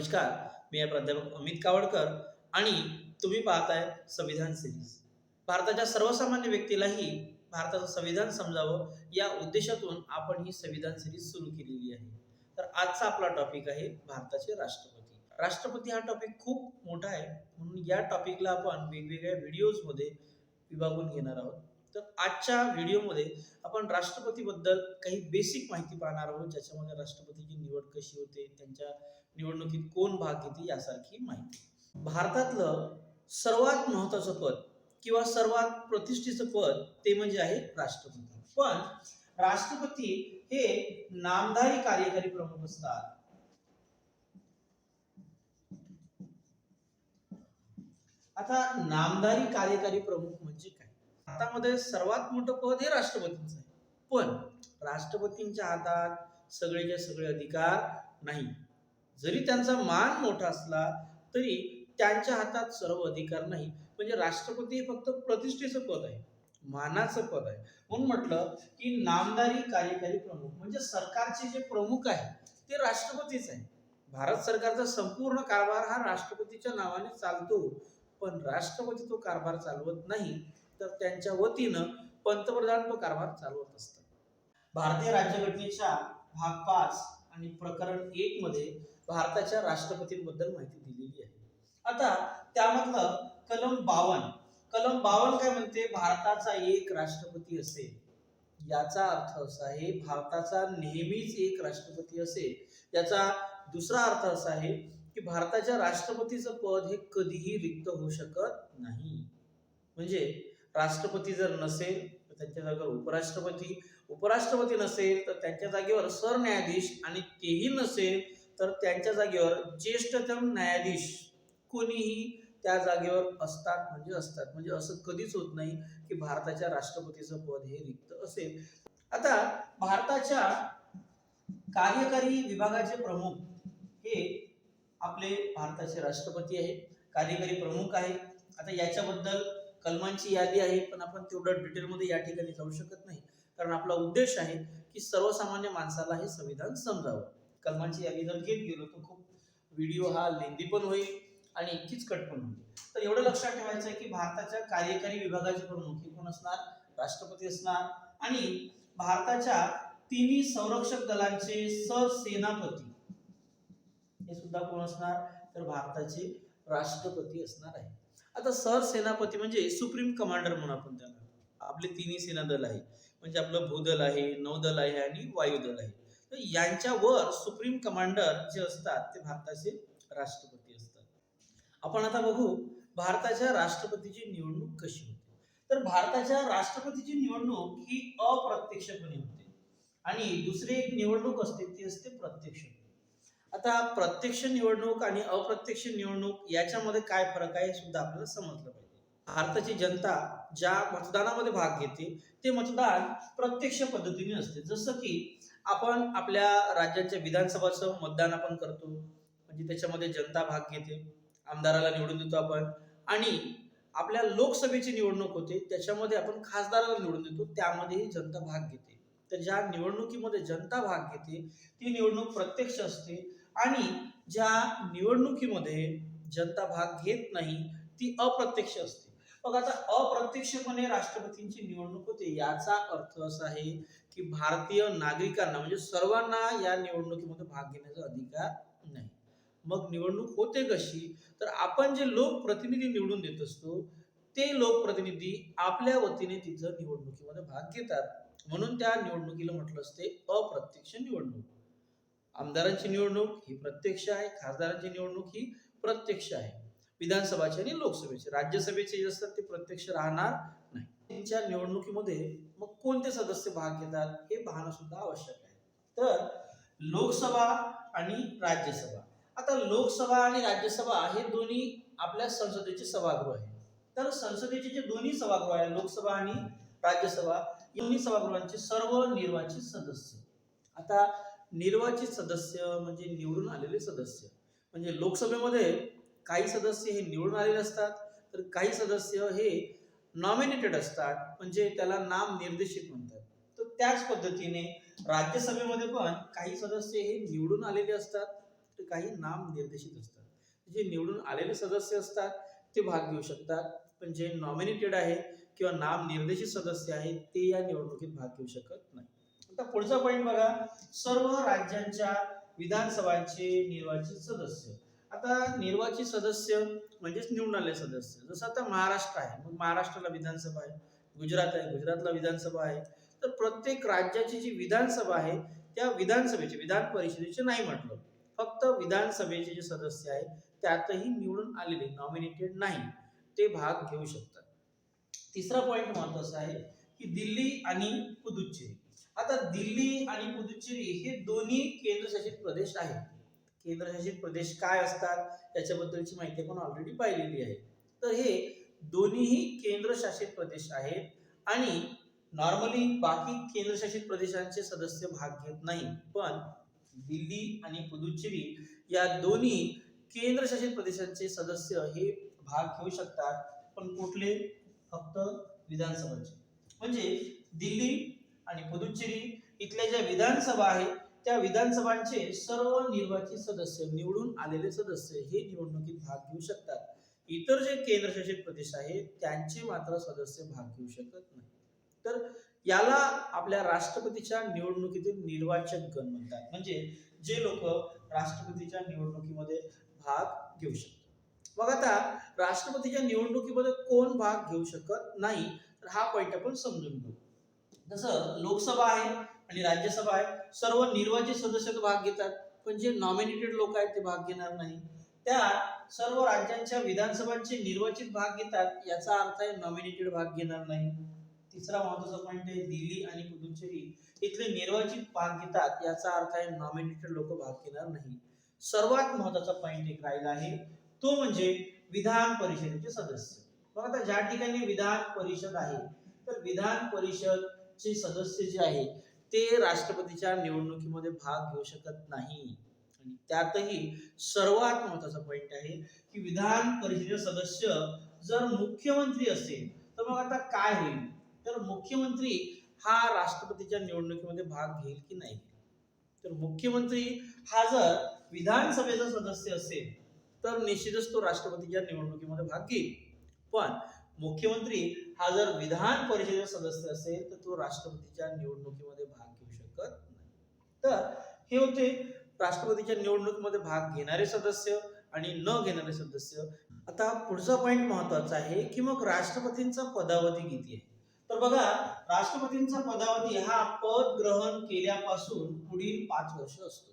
नमस्कार मी आहे प्राध्यापक अमित कावडकर आणि तुम्ही पाहताय संविधान सिरीज भारताच्या सर्वसामान्य व्यक्तीलाही भारताचं संविधान समजावं या उद्देशातून आपण ही संविधान सिरीज सुरू केलेली आहे. तर आजचा आपला टॉपिक आहे भारताचे राष्ट्रपती. राष्ट्रपती हा टॉपिक खूप मोठा आहे म्हणून या टॉपिकला आपण वेगवेगळ्या व्हिडिओजमध्ये विभागून घेणार आहोत. तर आजच्या व्हिडिओमध्ये आपण राष्ट्रपतीबद्दल काही बेसिक माहिती पाहणार आहोत ज्याच्यामध्ये राष्ट्रपतीची निवड कशी होते त्यांच्या निवडणुकीत कोण भाग घेते यासारखी माहिती. भारतातलं सर्वात महत्वाचं पद किंवा सर्वात प्रतिष्ठेचं पद ते म्हणजे आहे राष्ट्रपती. पण राष्ट्रपती हे नामधारी कार्यकारी प्रमुख असतात. आता नामधारी कार्यकारी प्रमुख म्हणजे काय? भारतामध्ये सर्वात मोठं पद हे राष्ट्रपतींचं आहे. पण राष्ट्रपतींच्या हातात सगळेचे सगळे अधिकार नाही. जरी त्यांचा मान मोठा असला तरी त्यांच्या हातात सर्व अधिकार नाही. म्हणजे राष्ट्रपती हे फक्त प्रतिष्ठेचं पद आहे मानाचं पद आहे. म्हणून म्हटलं की नामदारी कार्यकारी प्रमुख म्हणजे सरकारचे जे प्रमुख आहे ते राष्ट्रपतीच आहे. भारत सरकारचा संपूर्ण कारभार हा राष्ट्रपतीच्या नावाने चालतो. पण राष्ट्रपती तो कारभार चालवत नाही तर त्यांच्या वतीनं पंतप्रधान तो कारभार चालवत असतात. भारतीय राज्यघटनेच्या भाग पाच आणि प्रकरण एक मध्ये भारताच्या राष्ट्रपतींबद्दल माहिती दिलेली आहे. आता त्यामधलं कलम बावन कलम बावन काय म्हणते? भारताचा एक राष्ट्रपती असेल. याचा अर्थ असा आहे भारताचा नेहमीच एक राष्ट्रपती असेल. याचा दुसरा अर्थ असा आहे की भारताच्या राष्ट्रपतीचं पद हे कधीही रिक्त होऊ शकत नाही. म्हणजे राष्ट्रपती जर नसेल तर त्यांच्या जागेवर उपराष्ट्रपती उपराष्ट्रपती नसेल तर त्यांच्या जागेवर सरन्यायाधीश आणि तेही नसेल तर त्यांच्या जागेवर ज्येष्ठतम न्यायाधीश कोणीही त्या जागेवर असतात म्हणजे असतात. म्हणजे असं कधीच होत नाही की भारताच्या राष्ट्रपतीचं पद हे रिक्त असेल. आता भारताच्या कार्यकारी विभागाचे प्रमुख हे आपले भारताचे राष्ट्रपती आहे कार्यकारी प्रमुख आहे आता याच्याबद्दल कलमांची यादी आहे पण आपण तेवढं डिटेलमध्ये या ठिकाणी जाऊ शकत नाही. कारण आपला उद्देश आहे की सर्वसामान्य माणसाला हे संविधान समजावं. कलमांची यादी जर घेत गेलो तर खूप व्हिडिओ हा लेंदी पण होईल आणि किचकट पण होईल. तर एवढं लक्षात ठेवायचं आहे की भारताच्या कार्यकारी विभागाचे प्रमुख हे कोण असणार? राष्ट्रपती असणार. आणि भारताच्या तिन्ही संरक्षक दलांचे सरसेनापती हे सुद्धा कोण असणार? तर भारताचे राष्ट्रपती असणार आहे आता सरसेनापती म्हणजे सुप्रीम कमांडर म्हणून आपण त्याला आपले तिन्ही सेना दल आहे. म्हणजे आपलं भूदल आहे नौदल आहे आणि वायुदल आहे. यांच्यावर सुप्रीम कमांडर जे असतात ते भारताचे राष्ट्रपती असतात. आपण आता बघू भारताच्या राष्ट्रपतीची निवडणूक कशी होते. तर भारताच्या राष्ट्रपतीची निवडणूक ही अप्रत्यक्षपणे होते. आणि दुसरी एक निवडणूक असते ती असते प्रत्यक्ष. आता प्रत्यक्ष निवडणूक आणि अप्रत्यक्ष निवडणूक याच्यामध्ये काय फरक आहे हे सुद्धा आपल्याला समजलं पाहिजे. भारताची जनता ज्या मतदानामध्ये भाग घेते ते मतदान प्रत्यक्ष पद्धतीने असते. जसं की आपण आपल्या राज्याच्या विधानसभाचं मतदान आपण करतो. म्हणजे त्याच्यामध्ये जनता भाग घेते. आमदाराला निवडून देतो आपण. आणि आपल्या लोकसभेची निवडणूक होते त्याच्यामध्ये आपण खासदाराला निवडून देतो त्यामध्येही जनता भाग घेते. तर ज्या निवडणुकीमध्ये जनता भाग घेते ती निवडणूक प्रत्यक्ष असते. आणि ज्या निवडणुकीमध्ये जनता भाग घेत नाही ती अप्रत्यक्ष असते. मग आता अप्रत्यक्षपणे राष्ट्रपतींची निवडणूक होते याचा अर्थ असा आहे की भारतीय नागरिकांना म्हणजे सर्वांना या निवडणुकीमध्ये भाग घेण्याचा अधिकार नाही. मग निवडणूक होते कशी? तर आपण जे लोकप्रतिनिधी निवडून देत असतो ते लोकप्रतिनिधी आपल्या वतीने तिथं निवडणुकीमध्ये भाग घेतात. म्हणून त्या निवडणुकीला म्हटलं असते अप्रत्यक्ष निवडणूक. आमदारांची निवडणूक ही प्रत्यक्ष आहे खासदारांची निवडणूक ही प्रत्यक्ष आहे. विधानसभाची आणि लोकसभेचे. राज्यसभेचे जे असतात ते प्रत्यक्ष राहणार त्यांच्या निवडणुकीमध्ये मग कोणते सदस्य भाग घेतात हे पाहणं सुद्धा आवश्यक आहे. तर लोकसभा आणि राज्यसभा. आता लोकसभा आणि राज्यसभा हे दोन्ही आपल्या संसदेचे सभागृह आहे तर संसदेचे जे दोन्ही सभागृह आहे लोकसभा आणि राज्यसभा या दोन्ही सभागृहांचे सर्व निर्वाचित सदस्य. आता निर्वाचित सदस्य म्हणजे निवडून आलेले सदस्य. म्हणजे लोकसभेमध्ये काही सदस्य हे निवडून आलेले असतात तर काही सदस्य हे नॉमिनेटेड असतात म्हणजे त्याला नाम निर्देशित म्हणतात. तर त्याच पद्धतीने राज्यसभेमध्ये पण काही सदस्य हे निवडून आलेले असतात तर काही नाम निर्देशित असतात. जे निवडून आलेले सदस्य असतात ते भाग घेऊ शकतात. पण जे नॉमिनेटेड आहे किंवा नाम निर्देशित सदस्य आहेत ते या निवडणुकीत भाग घेऊ शकत नाही. आता पुढचा पॉईंट बघा सर्व राज्यांच्या विधानसभांचे निर्वाचित सदस्य. आता निर्वाचित सदस्य म्हणजेच निवडून आलेले सदस्य. जसं आता महाराष्ट्र आहे मग महाराष्ट्राला विधानसभा आहे गुजरात आहे गुजरातला विधानसभा आहे. तर प्रत्येक राज्याची जी विधानसभा आहे त्या विधानसभेचे विधान परिषदेचे नाही म्हटलं. फक्त विधानसभेचे जे सदस्य आहेत त्यातही निवडून आलेले नॉमिनेटेड नाही. ते भाग घेऊ शकतात. तिसरा पॉईंट महत्त्वाचा आहे की दिल्ली आणि पुदुच्चेरी. आता दिल्ली आणि पुदुच्चेरी हे दोन्ही केंद्रशासित प्रदेश आहेत. केंद्रशासित प्रदेश काय असतात याच्याबद्दलची माहिती आपण ऑलरेडी पाहिलेली आहे. तर हे दोन्हीही केंद्रशासित प्रदेश आहेत आणि नॉर्मली बाकी केंद्रशासित प्रदेशांचे सदस्य भाग घेत नाही. पण दिल्ली आणि पुदुच्चेरी या दोन्ही केंद्रशासित प्रदेशांचे सदस्य हे भाग घेऊ शकतात पण कुठले? फक्त विधानसभाचे. म्हणजे दिल्ली आणि पुदुच्चेरी इथल्या ज्या विधानसभा आहेत त्या विधानसभांचे सर्व निर्वाचित सदस्य निवडून आलेले सदस्य हे निवडणुकीत भाग घेऊ शकतात. इतर जे केंद्रशासित प्रदेश आहेत त्यांचे मात्र सदस्य भाग घेऊ शकत नाही. तर याला आपल्या राष्ट्रपतीच्या निवडणुकीतील निर्वाचक गण म्हणतात. म्हणजे जे लोक राष्ट्रपतीच्या निवडणुकीमध्ये भाग घेऊ शकतात. मग आता राष्ट्रपतीच्या निवडणुकीमध्ये कोण भाग घेऊ शकत नाही? तर हा पॉईंट आपण समजून घेऊ. जसं लोकसभा आहे आणि राज्यसभा आहे. सर्व निर्वाचित सदस्य भाग घेतात. पण जे नॉमिनेटेड लोक आहेत ते भाग घेणार नाही. त्या सर्व राज्यांच्या विधानसभांचे निर्वाचित भाग घेतात. याचा अर्थ आहे नॉमिनेटेड भाग घेणार नाही. तिसरा महत्त्वाचा पॉईंट आहे दिल्ली आणि पुदुचेरी इथले निर्वाचित भाग घेतात. याचा अर्थ आहे नॉमिनेटेड लोक भाग घेणार नाही. सर्वात महत्त्वाचा पॉईंट एक राहिला आहे. तो म्हणजे विधान परिषदेचे सदस्य. मग आता ज्या ठिकाणी विधान परिषद आहे तर विधान परिषदचे सदस्य जे आहे ते राष्ट्रपतीच्या निवडणुकीमध्ये भाग घेऊ शकत नाही. आणि त्यातही सर्वात महत्त्वाचा पॉईंट आहे की विधान परिषदेचे सदस्य जर मुख्यमंत्री असेल तर मग आता काय होईल? तर मुख्यमंत्री हा राष्ट्रपतीच्या निवडणुकीमध्ये भाग घेईल की नाही? तर मुख्यमंत्री हा जर विधानसभेचा सदस्य असेल तर निश्चितच तो राष्ट्रपतीच्या निवडणुकीमध्ये भाग घेईल. पण मुख्यमंत्री हा जर विधान परिषदेचा सदस्य असेल तर तो राष्ट्रपतीच्या निवडणुकीमध्ये भाग घेऊ शकत नाही. तर हे होते राष्ट्रपतीच्या निवडणुकीमध्ये भाग घेणारे सदस्य आणि न घेणारे सदस्य. आता पुढचा पॉईंट महत्त्वाचा आहे की मग राष्ट्रपतींचा पदावधी किती आहे? तर बघा राष्ट्रपतींचा पदावधी हा पद ग्रहण केल्यापासून पुढील पाच वर्ष असतो.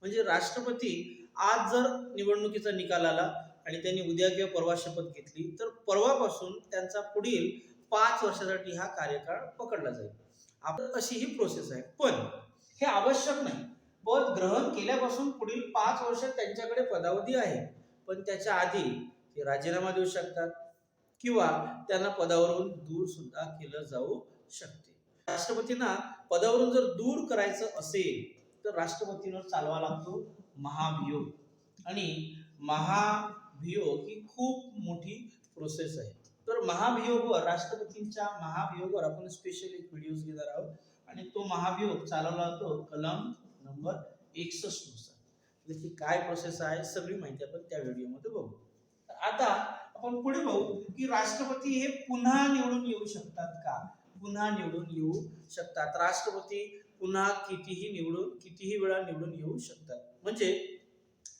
म्हणजे राष्ट्रपती आज जर निवडणुकीचा निकाल आला आणि त्यांनी उद्या किंवा परवा शपथ घेतली तर परवापासून त्यांचा पुढील पाच वर्षासाठी हा कार्यकाळ पकडला जाईल. आपण अशी ही प्रोसेस आहे. पण हे आवश्यक नाही. पद ग्रहण केल्यापासून पुढील पाच वर्ष त्यांच्याकडे पदावधी आहे. पण त्याच्या आधी ते राजीनामा देऊ शकतात किंवा त्यांना पदावरून दूर सुद्धा केलं जाऊ शकते. राष्ट्रपतींना पदावरून जर दूर करायचं असेल तर राष्ट्रपतींवर चालवा लागतो महाभियोग. आणि महा महाभियोग ही खूप मोठी प्रोसेस आहे. तर महाभियोगवर राष्ट्रपतींच्या महाभियोगवर आपण स्पेशल एक व्हिडिओ घेणार आहोत. आणि तो महाभियोग चालवला जातो कलम नंबर एकसष्टनुसार. म्हणजे त्याची काय प्रोसेस आहे सगळी माहिती आपण त्या व्हिडिओमध्ये बघू. तर आता आपण पुढे बघू की राष्ट्रपती हे पुन्हा निवडून येऊ शकतात का? पुन्हा निवडून येऊ शकतात. राष्ट्रपती पुन्हा कितीही निवडून कितीही वेळा निवडून येऊ शकतात. म्हणजे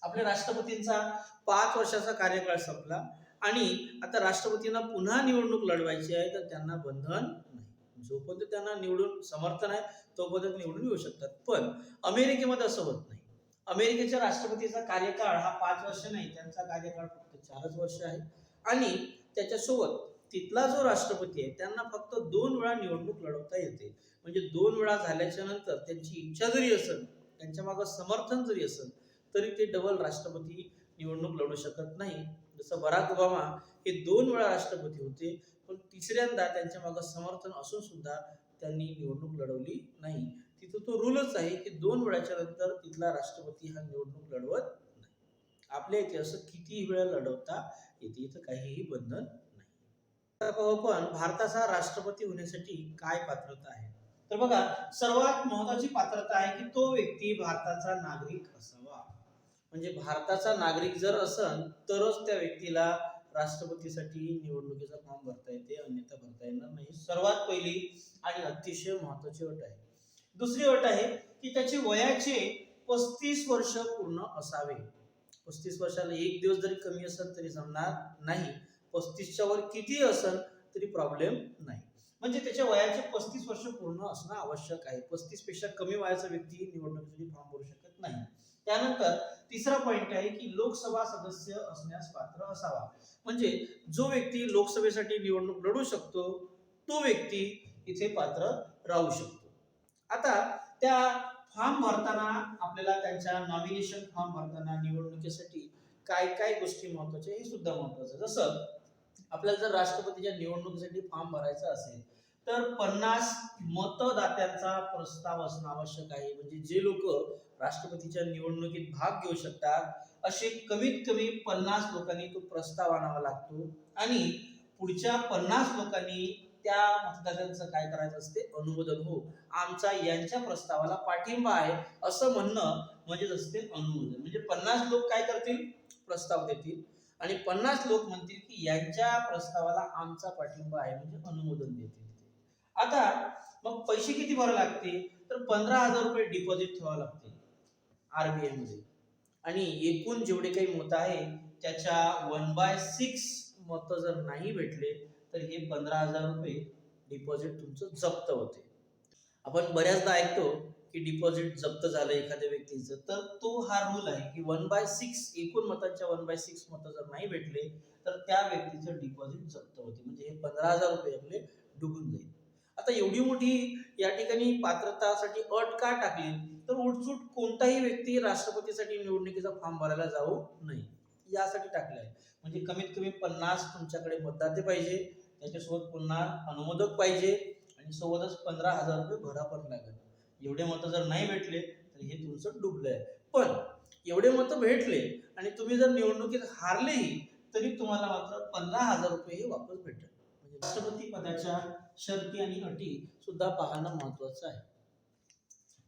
आपल्या राष्ट्रपतींचा पाच वर्षाचा कार्यकाळ संपला आणि आता राष्ट्रपतींना पुन्हा निवडणूक लढवायची आहे तर त्यांना बंधन नाही. जोपर्यंत त्यांना निवडून समर्थन आहे तोपर्यंत निवडून येऊ शकतात. पण अमेरिकेमध्ये असं होत नाही. अमेरिकेच्या राष्ट्रपतीचा कार्यकाळ हा पाच वर्ष नाही त्यांचा कार्यकाळ फक्त चारच वर्ष आहे. आणि त्याच्यासोबत तिथला जो राष्ट्रपती आहे त्यांना फक्त दोन वेळा निवडणूक लढवता येते. म्हणजे दोन वेळा झाल्याच्यानंतर त्यांची इच्छा जरी असेल त्यांच्या मागं समर्थन जरी असेल तरी ते डबल राष्ट्रपती निवडणूक लढू शकत नाही. जसं बराक ओबामा हे दोन वेळा राष्ट्रपती होते पण तिसऱ्यांदा त्यांच्या मागं समर्थन असून सुद्धा त्यांनी निवडणूक लढवली नाही. तिथं तो रूलच आहे की दोन वेळाच्या नंतर तिथला राष्ट्रपती हा निवडणूक लढवत नाही. आपल्या इथे असं किती वेळा लढवता येते इथं काहीही बंधन नाही. आता पाहू आपण भारताचा राष्ट्रपती होण्यासाठी काय पात्रता आहे? तर बघा सर्वात महत्वाची पात्रता आहे की तो व्यक्ती भारताचा नागरिक असावा. म्हणजे भारताचा नागरिक जर असन तरच त्या व्यक्तीला राष्ट्रपतीसाठी निवडणुकीचा फॉर्म भरता येते अन्यथा भरता येणार नाही. सर्वात पहिली आणि अतिशय महत्वाची अट आहे. दुसरी अट आहे की त्याचे वयाचे पस्तीस वर्ष पूर्ण असावे. पस्तीस वर्षाला एक दिवस जरी कमी असेल तरी जमणार नाही. पस्तीसच्या वर किती असेल तरी प्रॉब्लेम नाही. म्हणजे त्याच्या वयाचे पस्तीस वर्ष पूर्ण असणं आवश्यक आहे. पस्तीसपेक्षा कमी वयाचा व्यक्ती निवडणुकीसाठी फॉर्म भरू शकत नाही. त्यानंतर तिसरा पॉइंट आहे की लोकसभा सदस्य असण्यास पात्र असावा. म्हणजे जो व्यक्ती लोकसभेसाठी निवडणूक लढू शकतो तो व्यक्ती इथे पात्र राहू शकतो. आता त्या फॉर्म भरताना आपल्याला त्यांच्या नॉमिनेशन फॉर्म भरताना निवडणुकीसाठी काय काय गोष्टी महत्त्वाच्या हे सुद्धा महत्वाचं जसं आपल्याला जर राष्ट्रपतीच्या निवडणुकीसाठी फॉर्म भरायचा असेल तर पन्नास मतदात्यांचा प्रस्ताव असणं आवश्यक आहे. म्हणजे जे लोक राष्ट्रपतीच्या निवडणुकीत भाग घेऊ शकतात असे कमीत कमी पन्नास लोकांनी तो प्रस्ताव आणावा लागतो. आणि पुढच्या पन्नास लोकांनी त्या मतदारांचं काय करायचं असते? अनुमोदन हो. आमचा यांच्या प्रस्तावाला पाठिंबा आहे असं म्हणणं म्हणजेच असते अनुमोदन. म्हणजे पन्नास लोक काय करतील? प्रस्ताव देतील. आणि पन्नास लोक म्हणतील की यांच्या प्रस्तावाला आमचा पाठिंबा आहे म्हणजे अनुमोदन देतील आता मग पैसे किती भरावे लागते तर पंधरा हजार रुपये डिपॉझिट ठेवावं लागते आरबीआयमध्ये. आणि एकूण जेवढे काही मत आहे त्याच्या वन बाय सिक्स मत जर नाही भेटले तर हे पंधरा हजार रुपये डिपॉझिट तुमचं जप्त होते. आपण बऱ्याचदा ऐकतो की डिपॉझिट जप्त झालं एखाद्या व्यक्तीचं तर तो हा रूल आहे की वन बाय सिक्स एकूण मतांच्या वन बाय सिक्स मतं जर नाही भेटले तर त्या व्यक्तीचं डिपॉझिट जप्त होते. म्हणजे हे पंधरा हजार रुपये आपले डुबून जाईल. आता एवढी मोठी या ठिकाणी पात्रतासाठी अट का टाकली? तर उठसूट कोणताही व्यक्ती राष्ट्रपतीसाठी निवडणुकीचा फॉर्म भरायला जाऊ नये. यासाठी टाकलं आहे म्हणजे कमीत कमी पन्नास तुमच्याकडे मतदाते पाहिजे त्याच्यासोबत पुन्हा अनुमोदक पाहिजे आणि सोबतच पंधरा हजार रुपये भरा पण लागेल. एवढे मतं जर नाही भेटले तर हे तुमचं डुबलं आहे पण एवढे मतं भेटले आणि तुम्ही जर निवडणुकीत हारलेही तरी तुम्हाला मात्र पंधरा हजार रुपये हे वापस भेटेल म्हणजे राष्ट्रपती पदाच्या शर्ती आणि अटी सुद्धा पाहणं महत्वाचं आहे.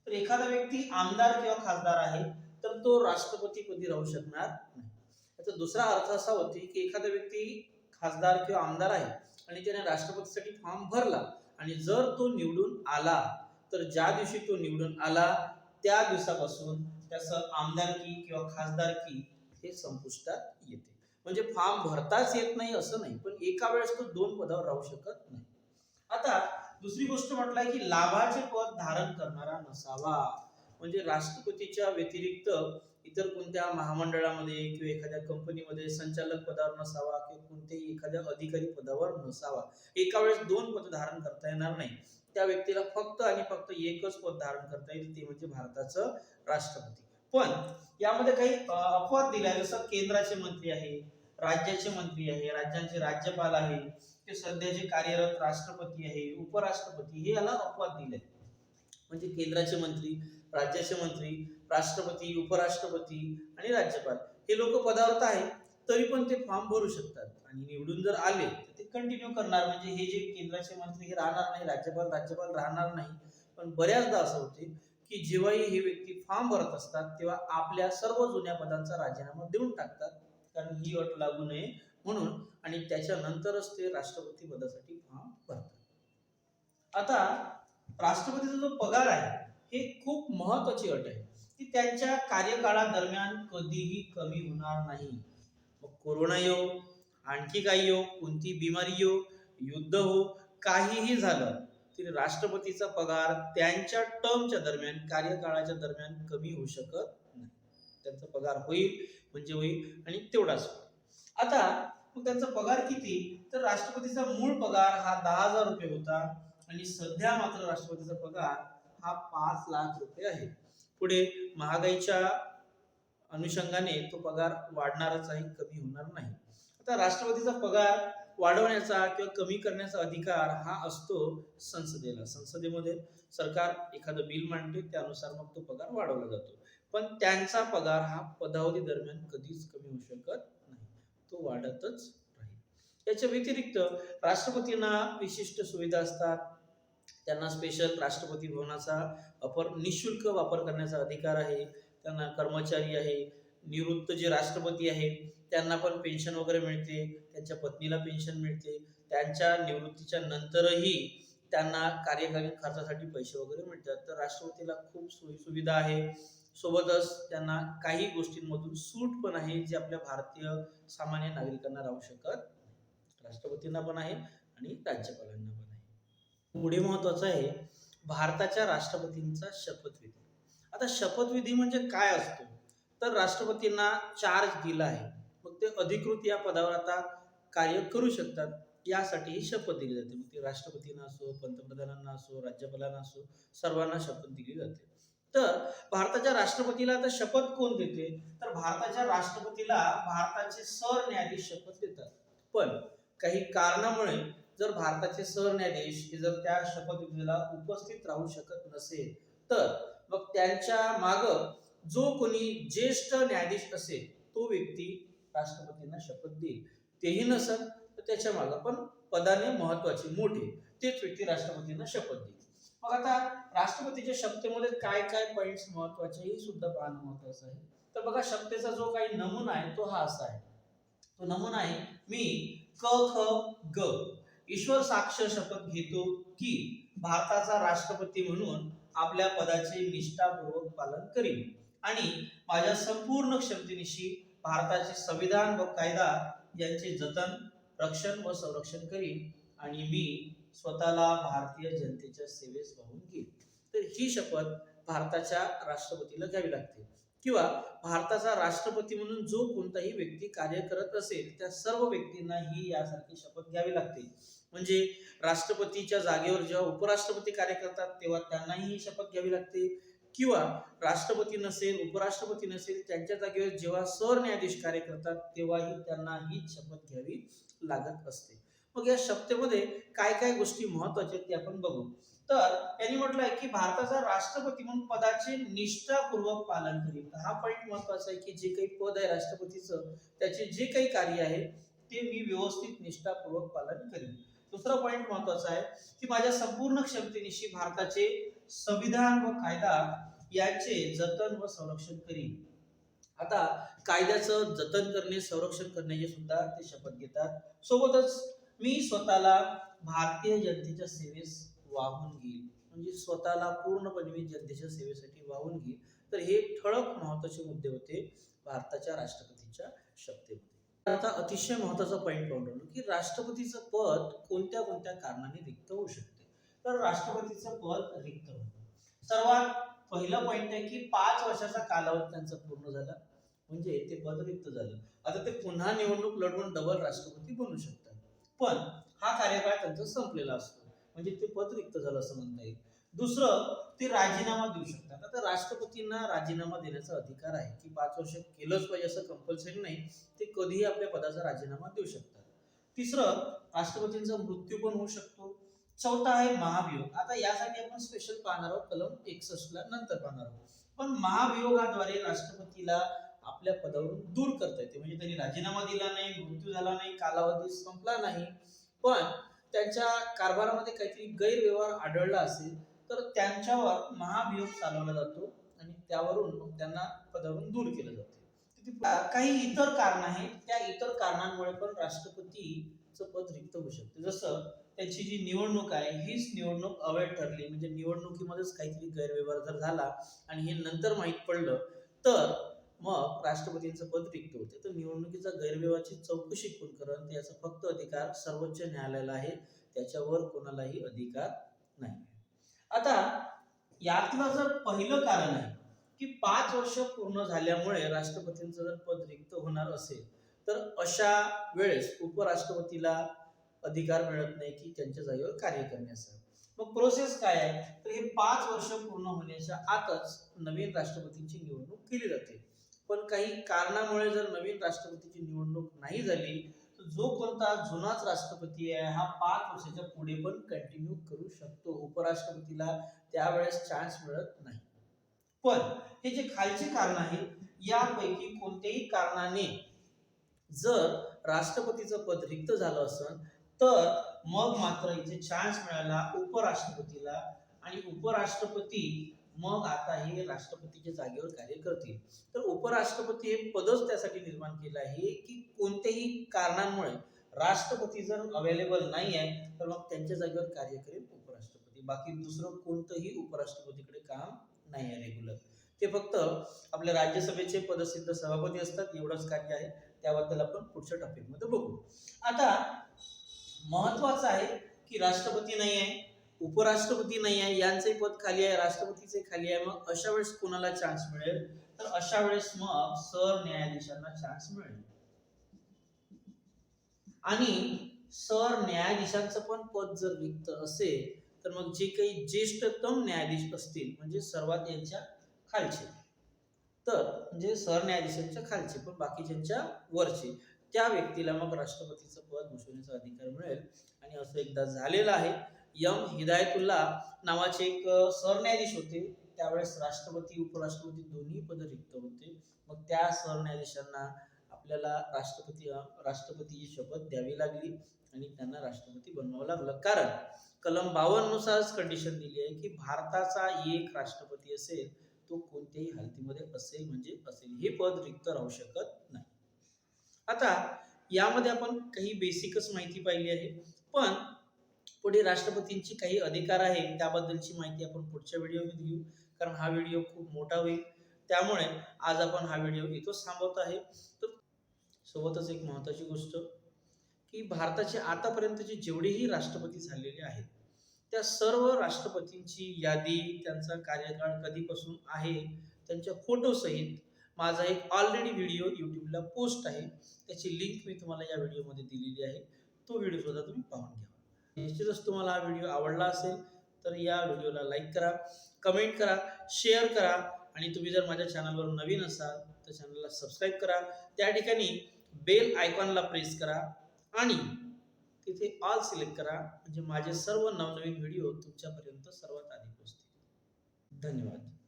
तर एखादा व्यक्ती आमदार किंवा खासदार आहे तर तो राष्ट्रपतीपदी राहू शकणार नाही. याचा दुसरा अर्थ असा होती की एखादा व्यक्ती खासदार किंवा आमदार आहे आणि त्याने राष्ट्रपतीसाठी फॉर्म भरला आणि जर तो निवडून आला तर ज्या दिवशी तो निवडून आला त्या दिवसापासून त्याचं आमदारकी किंवा खासदारकी हे संपुष्टात येते. म्हणजे फॉर्म भरताच येत नाही असं नाही पण एका वेळेस तो दोन पदावर राहू शकत नाही. आता दुसरी गोष्ट म्हटलंय की लाभाचे पद धारण करणारा नसावा. म्हणजे राष्ट्रपतीच्या व्यतिरिक्त इतर कोणत्या महामंडळामध्ये किंवा एखाद्या कंपनीमध्ये संचालक पदावर नसावा किंवा कोणत्याही एखाद्या अधिकारी पदावर नसावा. एका वेळेस दोन पद धारण करता येणार नाही. त्या व्यक्तीला फक्त आणि फक्त एकच पद धारण करता येईल ते म्हणजे भारताचं राष्ट्रपती. पण यामध्ये काही अपवाद दिला आहे जसं केंद्राचे मंत्री आहे राज्याचे मंत्री आहे राज्यांचे राज्यपाल आहे ते सध्याचे कार्यरत राष्ट्रपती आहे उपराष्ट्रपती हे याला अपवाद दिले म्हणजे केंद्राचे मंत्री राज्याचे मंत्री राष्ट्रपती उपराष्ट्रपती आणि राज्यपाल हे लोक पदावर आहेत तरी पण ते फॉर्म भरू शकतात. आणि निवडून जर आले तर कंटिन्यू करणार म्हणजे हे जे केंद्राचे मंत्री हे राहणार नाही राज्यपाल राज्यपाल राहणार नाही. पण बऱ्याचदा असं होते की जेव्हाही हे व्यक्ती फॉर्म भरत असतात तेव्हा आपल्या सर्व जुन्या पदांचा राजीनामा देऊन टाकतात. कारण ही अट लागू नये म्हणून आणि त्याच्यानंतरच ते राष्ट्रपती पदासाठी फॉर्म भरतात. आता राष्ट्रपतीचा जो पगार आहे हे खूप महत्वाची अट आहे. की त्यांच्या कार्यकाळादरम्यान कधीही कमी होणार नाही. मग कोरोना येऊ आणखी काही हो, येऊ कोणती बिमारी येऊ युद्ध हो काहीही झालं तरी राष्ट्रपतीचा पगार त्यांच्या टर्मच्या दरम्यान कार्यकाळाच्या दरम्यान कमी होऊ शकत नाही. त्यांचा पगार होईल म्हणजे होईल आणि तेवढाच होईल. आता मग त्यांचा पगार किती? तर राष्ट्रपतीचा मूळ पगार हा दहा हजार रुपये होता आणि सध्या मात्र राष्ट्रपतीचा पगार हा पाच लाख रुपये आहे. पुढे महागाईच्या अनुषंगाने तो पगार वाढणारच आहे कमी होणार नाही. आता राष्ट्रपतीचा पगार वाढवण्याचा किंवा कमी करण्याचा अधिकार हा असतो संसदेला. संसदेमध्ये सरकार एखादं बिल मांडते त्यानुसार मग तो पगार वाढवला जातो. पण त्यांचा पगार हा पदावधी दरम्यान कधीच कमी होऊ शकत नाही. तो वाढतच राहील. याच्या व्यतिरिक्त राष्ट्रपतींना विशिष्ट सुविधा असतात. त्यांना स्पेशल राष्ट्रपती भवनाचा अपर निशुल्क वापर करण्याचा अधिकार आहे. त्यांना कर्मचारी आहे. निवृत्त जे राष्ट्रपती आहेत त्यांना पण पेन्शन वगैरे मिळते त्यांच्या पत्नीला पेन्शन मिळते त्यांच्या निवृत्तीच्या नंतरही त्यांना कार्यकालीन खर्चासाठी पैसे वगैरे मिळतात. तर राष्ट्रपतीला खूप सोयी सुविधा आहे. सोबतच त्यांना काही गोष्टींमधून सूट पण आहे जे आपल्या भारतीय सामान्य नागरिकांना राहू शकत राष्ट्रपतींना पण आहे आणि राज्यपालांना पण आहे. पुढे महत्वाचं आहे भारताच्या राष्ट्रपतींचा शपथविधी. आता शपथविधी म्हणजे काय असतो? तर राष्ट्रपतींना चार्ज दिला आहे. ते अधिकृत या पदावर आता कार्य करू शकतात. यासाठी ही शपथ दिली जाते. मग ती राष्ट्रपतींना असो पंतप्रधानांना असो राज्यपालांना असो सर्वांना शपथ दिली जाते. तर भारताच्या राष्ट्रपतीला आता शपथ कोण देते? तर भारताच्या राष्ट्रपतीला भारताचे सरन्यायाधीश शपथ देतात. पण काही कारणामुळे जर भारताचे सरन्यायाधीश हे जर त्या शपथविधीला उपस्थित राहू शकत नसेल तर मग त्यांच्या माग जो कोणी ज्येष्ठ न्यायाधीश असेल तो व्यक्ती राष्ट्रपतींना शपथ देईल. तेही नसेल तर त्याच्या मागं पण पदाने महत्वाची मोठे तेच व्यक्ती राष्ट्रपतींना शपथ देईल. मग आता राष्ट्रपतीच्या शपथेमध्ये काय काय पॉइंट्स महत्त्वाचे हे सुद्धा पाहणं महत्वाचं आहे. तर बघा शपथेचा जो काही नमुना आहे तो हा असा आहे. तो नमुना आहे मी क ख ग. ईश्वर साक्ष शपथ घेतो की भारताचा राष्ट्रपती म्हणून आपल्या पदाचे निष्ठापूर्वक पालन करीन. आणि माझ्या संपूर्ण क्षमतेनिशी भारताचे संविधान व कायदा यांचे जतन रक्षण व संरक्षण करीन आणि मी स्वतःला भारतीय जनतेच्या सेवेस वाहून घेईन. तर ही शपथ भारताच्या राष्ट्रपतीला घ्यावी लागते. किंवा भारताचा राष्ट्रपती म्हणून जो कोणताही व्यक्ती कार्य करत असेल त्या सर्व व्यक्तींना ही यासारखी शपथ घ्यावी लागते. म्हणजे राष्ट्रपतीच्या जागेवर जेव्हा उपराष्ट्रपती कार्य करतात तेव्हा त्यांनाही ही शपथ घ्यावी लागते. किंवा राष्ट्रपती नसेल उपराष्ट्रपती नसेल त्यांच्या जागेवर जेव्हा सरन्यायाधीश कार्य करतात तेव्हाही त्यांना ही शपथ घ्यावी लागत असते. मग या शपथेमध्ये काय काय गोष्टी महत्त्वाच्या आहेत ते आपण बघू. तर त्यांनी म्हटलंय की भारताचा राष्ट्रपती म्हणून पदाचे निष्ठापूर्वक पालन करील हा पॉईंट महत्त्वाचा आहे की जे काही पद आहे राष्ट्रपतीचं त्याचे जे काही कार्य आहे ते मी व्यवस्थित निष्ठापूर्वक पालन करीन. दुसरा पॉईंट महत्त्वाचा आहे की माझ्या संपूर्ण क्षमतेनिशी भारताचे संविधान व कायदा याचे जतन व संरक्षण करीन. आता कायद्याचं जतन करणे संरक्षण करण्याची सुद्धा ते शपथ घेतात. सोबतच मी स्वतःला भारतीय जनतेच्या सेवेस वाहून घेईल म्हणजे स्वतःला पूर्णपणे मी जनतेच्या सेवेसाठी वाहून घेईल तर हे ठळक महत्त्वाचे मुद्दे होते भारताच्या राष्ट्रपतीच्या शपथेमध्ये. आता अतिशय महत्त्वाचा पॉईंट पाहून की राष्ट्रपतीचं पद कोणत्या कोणत्या कारणाने रिक्त होऊ शकते? तर राष्ट्रपतीचं पद रिक्त होतं. सर्वात पहिला पॉईंट आहे की पाच वर्षाचा कालावधी त्यांचा पूर्ण झाला. म्हणजे ते पद रिक्त झालं. आता ते पुन्हा निवडणूक लढवून डबल राष्ट्रपती बनू शकतात. पण हा कार्यकाळ त्यांचा संपलेला असतो. म्हणजे ते पद रिक्त झालं असं म्हणता येईल. दुसरं ते राजीनामा देऊ शकतात. आता राष्ट्रपतींना राजीनामा देण्याचा अधिकार आहे की पाच वर्ष केलंच पाहिजे असं कंपल्सरी नाही. ते कधीही आपल्या पदाचा राजीनामा देऊ शकतात. तिसरं राष्ट्रपतींचा मृत्यू पण होऊ शकतो. चौथा आहे महाभियोग. आता यासाठी आपण स्पेशल पाहणार आहोत कलम एकसष्टला नंतर पाहणार आहोत. पण महाभियोगाद्वारे राष्ट्रपतीला आपल्या पदावरून दूर करता येते. म्हणजे त्यांनी राजीनामा दिला नाही मृत्यू झाला नाही कालावधी संपला नाही. पण त्यांच्या कारभारामध्ये काहीतरी गैरव्यवहार आढळला असेल तर त्यांच्यावर महाभियोग चालवला जातो आणि त्यावरून मग त्यांना पदावरून दूर केलं जाते. काही इतर कारण आहेत. त्या इतर कारणांमुळे पण राष्ट्रपतीचं पद रिक्त होऊ शकते. जसं त्याची जी निवडणूक आहे हीच निवडणूक अवैध ठरली. म्हणजे निवडणुकीमध्येच काहीतरी गैरव्यवहार जर झाला आणि हे नंतर माहीत पडलं तर मग राष्ट्रपतींचं पद रिक्त होते. तर निवडणुकीचा गैरव्यवहारची चौकशी कोण करत याचा फक्त अधिकार सर्वोच्च न्यायालयाला आहे. त्याच्यावर कोणालाही अधिकार नाही. आता यातलं जर पहिलं कारण आहे की पाच वर्ष पूर्ण झाल्यामुळे राष्ट्रपतींचं जर पद रिक्त होणार असेल तर अशा वेळेस उपराष्ट्रपतीला अधिकार मिळत नाही की त्यांच्या जागेवर कार्य करण्याचा. मग प्रोसेस काय आहे? तर हे पाच वर्ष पूर्ण होण्याच्या आतच नवीन राष्ट्रपतींची निवडणूक केली जाते. पण काही कारणामुळे जर नवीन राष्ट्रपतीची निवडणूक नाही झाली तर जो कोणता जुनाच राष्ट्रपती आहे हा पाच वर्षाच्या पुढे पण कंटिन्यू करू शकतो. उपराष्ट्रपतीला त्यावेळेस चान्स मिळत नाही. पण हे जे खालचे कारण आहे यापैकी कोणत्याही कारणाने जर राष्ट्रपतीचं पद रिक्त झालं असेल तर मग मात्र इथे चान्स मिळाला उपराष्ट्रपतीला. आणि उपराष्ट्रपती मग आता हे राष्ट्रपतीच्या जागेवर कार्य करतील. तर उपराष्ट्रपती हे पदच त्यासाठी निर्माण केलं आहे की कोणत्याही कारणांमुळे राष्ट्रपती जर अवेलेबल नाही आहे तर मग त्यांच्या जागेवर कार्य करेल उपराष्ट्रपती. बाकी दुसरं कोणतंही उपराष्ट्रपतीकडे काम नाही आहे रेग्युलर ते फक्त आपल्या राज्यसभेचे पदसिद्ध सभापती असतात एवढंच कार्य आहे. त्याबद्दल आपण पुढच्या टॉपिकमध्ये बघू. आता महत्वाचं आहे की राष्ट्रपती नाही आहे उपराष्ट्रपती नाही आहे यांचे पद खाली आहे राष्ट्रपतीचे खाली आहे. मग अशा वेळेस कोणाला चान्स मिळेल? तर अशा वेळेस मग सरन्यायाधीशांना चान्स मिळेल. आणि सरन्यायाधीशांचं पण पद जर रिक्त असेल तर मग जे काही ज्येष्ठतम न्यायाधीश असतील म्हणजे सर्वात यांच्या खालचे. तर म्हणजे सरन्यायाधीशांच्या खालचे पण बाकीच्यांच्या वरचे. त्या व्यक्तीला मग राष्ट्रपतीचं पद भूषवण्याचा अधिकार मिळेल. आणि असं एकदा झालेलं आहे. यम हिदायतुल्ला नावाचे एक सरन्यायाधीश होते. त्यावेळेस राष्ट्रपती उपराष्ट्रपती दोन्ही पद रिक्त होते. मग त्या सरन्यायाधीशांना आपल्याला राष्ट्रपती राष्ट्रपतीची शपथ द्यावी लागली आणि त्यांना राष्ट्रपती बनवावं लागलं. कारण कलम बावन्न नुसारच कंडिशन दिली आहे की भारताचा एक राष्ट्रपती असेल तो कोणत्याही हालतीमध्ये असेल म्हणजे असेल. हे पद रिक्त राहू शकत नाही. आता यामध्ये आपण काही बेसिकच माहिती पाहिली आहे. पण पुढे राष्ट्रपतींची काही अधिकार आहे त्याबद्दलची माहिती आपण पुढच्या व्हिडिओमध्ये घेऊ. कारण हा व्हिडिओ खूप मोठा होईल. त्यामुळे आज आपण हा व्हिडिओ इथंच थांबवत आहे. तर सोबतच एक महत्त्वाची गोष्ट की भारताचे आतापर्यंतचे जेवढेही राष्ट्रपती झालेले आहेत त्या सर्व राष्ट्रपतींची यादी त्यांचा कार्यकाळ कधीपासून आहे त्यांच्या फोटोसहित माझा एक ऑलरेडी व्हिडिओ यूट्यूबला पोस्ट आहे. त्याची लिंक मी तुम्हाला या व्हिडिओमध्ये दिलेली आहे. तो व्हिडिओ सुद्धा तुम्ही पाहून घ्या. निश्चितच तुम्हाला हा व्हिडिओ आवडला असेल तर या व्हिडिओला लाईक करा कमेंट करा शेअर करा. आणि तुम्ही जर माझ्या चॅनलवर नवीन असाल तर चॅनलला सबस्क्राईब करा. त्या ठिकाणी बेल आयकॉनला प्रेस करा. आणि तिथे ऑल सिलेक्ट करा. म्हणजे माझे सर्व नवनवीन व्हिडिओ तुमच्यापर्यंत सर्वात आधी पोहोचतील. धन्यवाद.